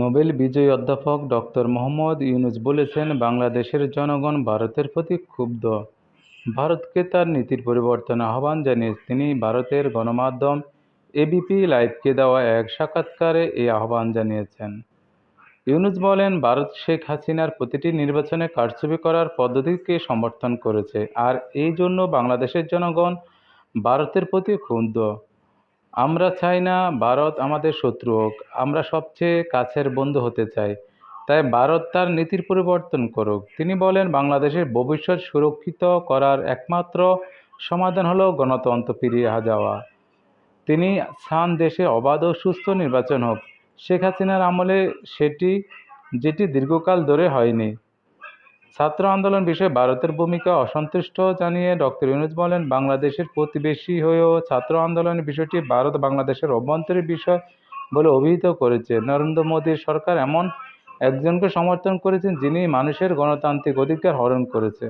Nobel বিজয়ী অধ্যাপক doctor Mohammad Yunus বলেছেন, বাংলাদেশের জনগণ ভারতের প্রতি ক্ষুব্ধ। ভারতকে তার নীতির পরিবর্তনের আহ্বান জানিয়ে তিনি ভারতের গণমাধ্যম এবিপি লাইভকে দেওয়া এক সাক্ষাৎকারে এই আহ্বান জানিয়েছেন। ইউনূস বলেন, ভারত শেখ হাসিনার প্রতিটি নির্বাচনে কারচুপি করার পদ্ধতিকে সমর্থন করেছে, আর এই জন্য বাংলাদেশের জনগণ ভারতের প্রতি ক্ষুব্ধ। আমরা চাই না ভারত আমাদের শত্রু হোক, আমরা সবচেয়ে কাছের বন্ধু হতে চাই। তাই ভারত তার নীতির পরিবর্তন করুক। তিনি বলেন, বাংলাদেশের ভবিষ্যৎ সুরক্ষিত করার একমাত্র সমাধান হলো গণতন্ত্র ফিরিয়ে যাওয়া। তিনি চান দেশে অবাধ ও সুস্থ নির্বাচন হোক। শেখ হাসিনার আমলে সেটি, যেটি দীর্ঘকাল ধরে হয়নি। ছাত্র আন্দোলন বিষয়ে ভারতের ভূমিকা অসন্তুষ্ট জানিয়ে ডক্টর ইউনুজ বলেন, বাংলাদেশের প্রতিবেশী হয়েও ছাত্র আন্দোলনের বিষয়টি ভারত বাংলাদেশের অভ্যন্তরীণ বিষয় বলে অভিহিত করেছে। নরেন্দ্র মোদীর সরকার এমন একজনকে সমর্থন করেছেন যিনি মানুষের গণতান্ত্রিক অধিকার হরণ করেছে।